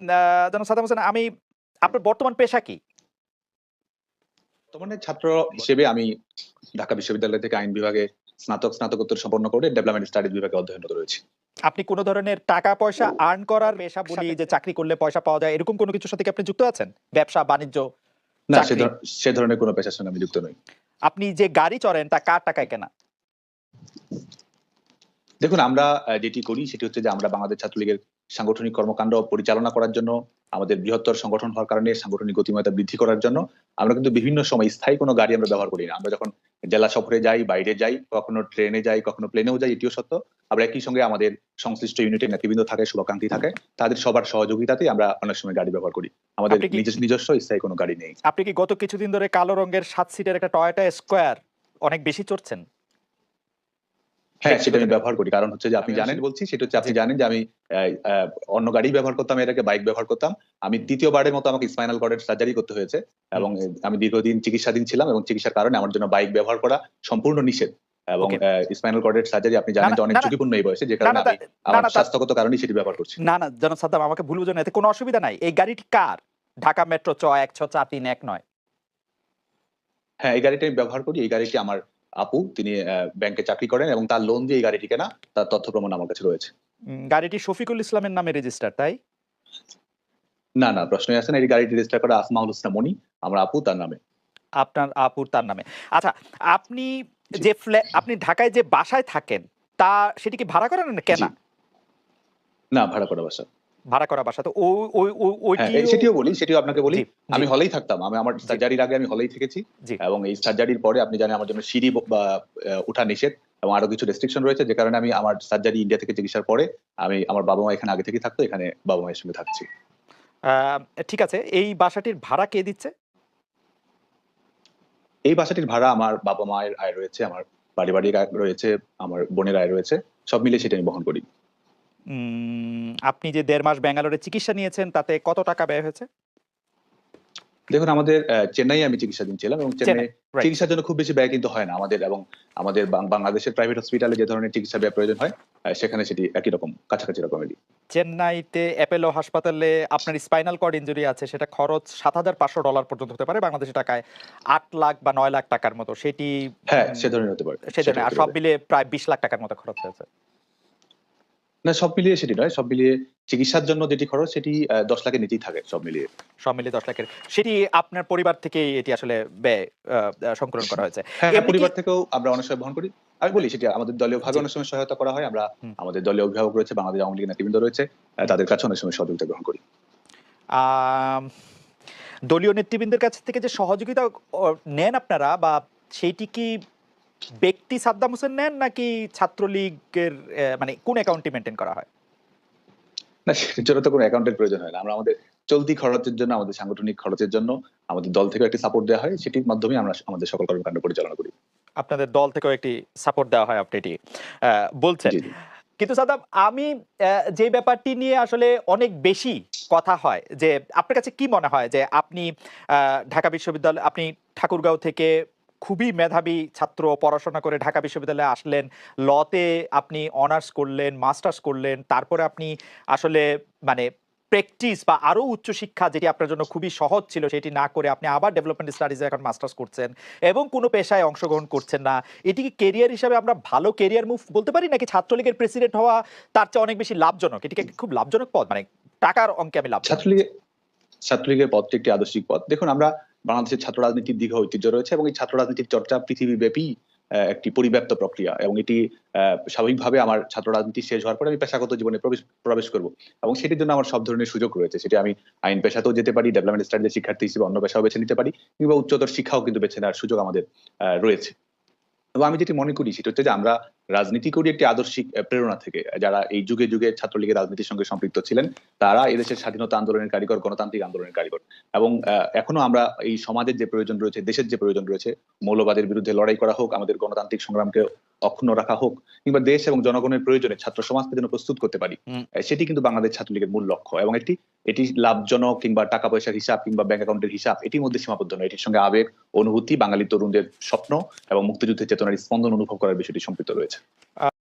জনাব সাদ্দাম হোসেন আমি আপনার বর্তমান পেশা কি? বর্তমানে ছাত্র হিসেবে আমি ঢাকা বিশ্ববিদ্যালয় থেকে আইন বিভাগে স্নাতক স্নাতকোত্তর সম্পন্ন করে ডেভেলপমেন্ট স্টাডিজ বিভাগে অধ্যয়নরত রয়েছে। আপনি কোনো ধরনের টাকা পয়সা আর্ন করার পেশা বলি যে চাকরি করলে পয়সা পাওয়া যায় এরকম কোনো কিছুর সাথে কি আপনি যুক্ত আছেন? ব্যবসা বাণিজ্য না সে ধরনের কোনো পেশার সঙ্গে আমি যুক্ত নই। আপনি যে গাড়ি চড়েন তা কার টাকায় কেনা? দেখুন আমরা যেটি করি সেটি হচ্ছে যে আমরা বাংলাদেশ ছাত্রলীগের সাংগঠনিক কর্মকাণ্ড পরিচালনা করার জন্য আমাদের বৃহত্তর সংগঠন হওয়ার কারণে সাংগঠনিক গতিময়তা বৃদ্ধি করার জন্য আমরা কিন্তু বিভিন্ন সময় স্থায়ী কোনো গাড়ি আমরা ব্যবহার করি না। আমরা যখন জেলা সফরে যাই বাইরে যাই কখনো ট্রেনে যাই কখনো প্লেনেও যাই এটিও সত্য আমরা একই সঙ্গে আমাদের সংশ্লিষ্ট ইউনিটের নেতৃবৃন্দ থাকে শুভাকাঙ্ক্ষী থাকে তাদের সবার সহযোগিতাতেই আমরা অনেক সময় গাড়ি ব্যবহার করি। আমাদের নিজস্ব স্থায়ী কোনো গাড়ি নেই। আপনি কি গত কিছুদিন ধরে কালো রঙের সাত সিটের একটা টয়োটা স্কোয়ার অনেক বেশি চড়ছেন? হ্যাঁ সেটা আমি ব্যবহার করি। কারণ হচ্ছে যে আপনি জানেন বলছি সেটা হচ্ছে আপনি জানেন যে আমি অন্য গাড়ি ব্যবহার করতাম এর আগে বাইক ব্যবহার করতাম। আমি দ্বিতীয়বারের মতো আমাকে স্পাইনাল কর্ডের সার্জারি করতে হয়েছে এবং আমি দীর্ঘদিন চিকিৎসাধীন ছিলাম এবং চিকিৎসার কারণে আমার জন্য বাইক ব্যবহার করা সম্পূর্ণ নিষেধ। এবং. স্পাইনাল কর্ডের সার্জারি আপনি জানেন যে অনেক ঝুঁকিপূর্ণ এই বয়সে যে কারণে আমি আমার স্বাস্থ্যগত কারণেই সেটি ব্যবহার করছি। না না জনাব সাদ্দাম আমাকে ভুল বুঝো না এতে কোনো অসুবিধা নাই। এই গাড়িটি কার? ঢাকা মেট্রো চ এক ছ চার তিন এক নয়। হ্যাঁ এই গাড়িটি আমি ব্যবহার করি এই গাড়িটি আমার আপু তিনি ব্যাংকে চাকরি করেন এবং তার লোন দিয়ে এই গাড়িটি কেনা তার তথ্য প্রমাণ আমার কাছে রয়েছে। গাড়িটি শফিকুল ইসলামের নামে রেজিস্টার তাই? না না প্রশ্নই আসে না এই গাড়িটি রেজিস্টার করা আসমাউল হোসনা মনি আমার আপু তার নামে। আপনার আপুর তার নামে। আচ্ছা আপনি যে ফ্ল্যাট আপনি ঢাকায় যে বাসায় থাকেন তা সেটি কি ভাড়া করেন না কেনা? না ভাড়া করা বাসা। ভাড়া করা বাসা। তো হ্যাঁ সেটিও বলি সেটিও আপনাকে বলি। আমি হলেই থাকতাম। আমি আমার সার্জারির আগে আমি হলেই থেকেছি। এবং এই সার্জারির পরে আপনি জানেন আমার জন্য সিঁড়ি ওঠা নিষেধ এবং আরও কিছু রেস্ট্রিকশন রয়েছে যে কারণে আমি আমার সার্জারি ইন্ডিয়া থেকে চিকিৎসার পরে আমি আমার বাবা মা এখানে আগে থেকে থাকতো এখানে বাবা মায়ের সঙ্গে থাকছি। ঠিক আছে এই বাসাটির ভাড়া কে দিচ্ছে? এই বাসাটির ভাড়া আমার বাবা মায়ের আয় রয়েছে আমার পারিবারিক আয় রয়েছে আমার বোনের আয় রয়েছে সব মিলে সেটা আমি বহন করি। আপনি যে দেড় মাস ব্যাঙ্গালোরে চিকিৎসা নিয়েছেন তাতে কত টাকা ব্যয় হয়েছে? দেখুন আমাদের চেন্নাই আমি চিকিৎসাধীন ছিলাম এবং চেন্নাই চিকিৎসার জন্য খুব বেশি ব্যয় কিন্তু হয় না আমাদের এবং আমাদের বাংলাদেশের প্রাইভেট হসপিটালে যে ধরনের চিকিৎসা ব্যয় প্রয়োজন হয় সেখানে সেটি একই রকম কাছাকাছি রকমেরই চেন্নাইতে অ্যাপেলো হাসপাতালে আপনার স্পাইনাল কর্ড ইঞ্জুরি আছে সেটা খরচ সাত হাজার পাঁচশো ডলার পর্যন্ত হতে পারে বাংলাদেশি টাকায় আট লাখ বা নয় লাখ টাকার মতো সেটি হ্যাঁ সে ধরনের হতে পারে সে আর সব মিলে প্রায় বিশ লাখ টাকার মতো খরচ হয়েছে। না সব মিলিয়ে সেটি নয় সব মিলিয়ে চিকিৎসার জন্য যেটি খরচ সেটি দশ লাখের নিচেই থাকে সব মিলিয়ে। সব মিলিয়ে দশ লাখের। সেটি আপনার পরিবার থেকে এটি আসলে ব্যয় সংকলন করা হয়েছে। হ্যাঁ পরিবার থেকেও আমরা অনেক সময় বহন করি। আমি বলি সেটি আমাদের দলীয় ভাবে অনেক সময় সহায়তা করা হয় আমরা আমাদের দলীয় অভিভাবক রয়েছে বাংলাদেশ আওয়ামী লীগের নেতৃবৃন্দ রয়েছে তাদের কাছে অনেক সময় সহযোগিতা গ্রহণ করি। দলীয় নেতৃবৃন্দের কাছ থেকে যে সহযোগিতা নেন আপনারা বা সেইটি কি ব্যক্তি সাদ্দাম হোসেন নেন নাকি ছাত্রলীগের মানে কোন অ্যাকাউন্টে মেনটেন করা হয়? না সেটার জন্য তো কোনো অ্যাকাউন্টের প্রয়োজন হয় না। আমরা আমাদের চলতি খরচের জন্য আমাদের সাংগঠনিক খরচের জন্য আমাদের দল থেকে একটি সাপোর্ট দেওয়া হয়। সেটির মাধ্যমে আমরা আমাদের সকল কর্মকাণ্ড পরিচালনা করি। আপনাদের দল থেকেও একটি সাপোর্ট দেওয়া হয় আপনি এটি বলছেন। কিন্তু সাদাব আমি যে ব্যাপারটি নিয়ে আসলে অনেক বেশি কথা হয় যে আপনার কাছে কি মনে হয়? যে আপনি আহ, ঢাকা বিশ্ববিদ্যালয় আপনি ঠাকুরগাঁও থেকে খুবই মেধাবী ছাত্র, পড়াশোনা করে ঢাকা বিশ্ববিদ্যালয়ে আসলেন। লতে আপনি অনার্স করলেন মাস্টার্স করলেন, তারপরে আপনি আসলে মানে প্র্যাকটিস বা আরও উচ্চশিক্ষা যেটি আপনার জন্য খুবই সহজ ছিল, সেটি না করে আপনি আবার ডেভেলপমেন্ট স্টাডিজে এখন মাস্টার্স করছেন এবং কোনো পেশায় অংশগ্রহণ করছেন না। এটি কি কেরিয়ার হিসাবে আমরা ভালো কেরিয়ার মুভ বলতে পারি, নাকি ছাত্রলীগের প্রেসিডেন্ট হওয়া তার চেয়ে অনেক বেশি লাভজনক? এটিকে খুব লাভজনক পদ মানে টাকার অঙ্কে আমি লাভ ছাত্রলীগের ছাত্রলীগের পথটি একটি আদর্শিক পথ দেখুন, আমরা বাংলাদেশের ছাত্র রাজনীতির দীর্ঘ ঐতিহ্য রয়েছে এবং এই ছাত্র রাজনীতির চর্চা পৃথিবীব্যাপী একটি পরিব্যাপ্ত প্রক্রিয়া এবং এটি স্বাভাবিকভাবে আমার ছাত্র রাজনীতি শেষ হওয়ার পরে আমি পেশাগত জীবনে প্রবেশ প্রবেশ করব এবং সেটির জন্য আমার সব ধরনের সুযোগ রয়েছে। সেটি আমি আইন পেশাতেও যেতে পারি ডেভেলপমেন্ট স্টাডিজের শিক্ষার্থী হিসেবে অন্য পেশাও বেছে নিতে পারি কিংবা উচ্চতর শিক্ষাও কিন্তু বেছে নেওয়ার সুযোগ আমাদের রয়েছে। এবং আমি যেটি মনে করি সেটা হচ্ছে যে আমরা রাজনীতি করি একটি আদর্শিক প্রেরণা থেকে। যারা এই যুগে যুগে ছাত্রলীগের রাজনীতির সঙ্গে সম্পৃক্ত ছিলেন, তারা এদেশের স্বাধীনতা আন্দোলনের কারিগর, গণতান্ত্রিক আন্দোলনের কারিগর। এবং এখনও আমরা এই সমাজের যে প্রয়োজন রয়েছে, দেশের যে প্রয়োজন রয়েছে, মৌলবাদের বিরুদ্ধে লড়াই করা হোক, আমাদের গণতান্ত্রিক সংগ্রামকে অক্ষুণ্ণ রাখা হোক কিংবা দেশ এবং জনগণের প্রয়োজনে ছাত্র সমাজকে যেন প্রস্তুত করতে পারি সেটি কিন্তু বাংলাদেশ ছাত্রলীগের মূল লক্ষ্য এবং একটি এটি লাভজনক কিংবা টাকা পয়সার হিসাব কিংবা ব্যাংক অ্যাকাউন্টের হিসাব এটির মধ্যে সীমাবদ্ধ নয়। এটির সঙ্গে আবেগ অনুভূতি বাঙালি তরুণদের স্বপ্ন এবং মুক্তিযুদ্ধের চেতনার স্পন্দন অনুভব করার বিষয়টি সম্পৃক্ত রয়েছে।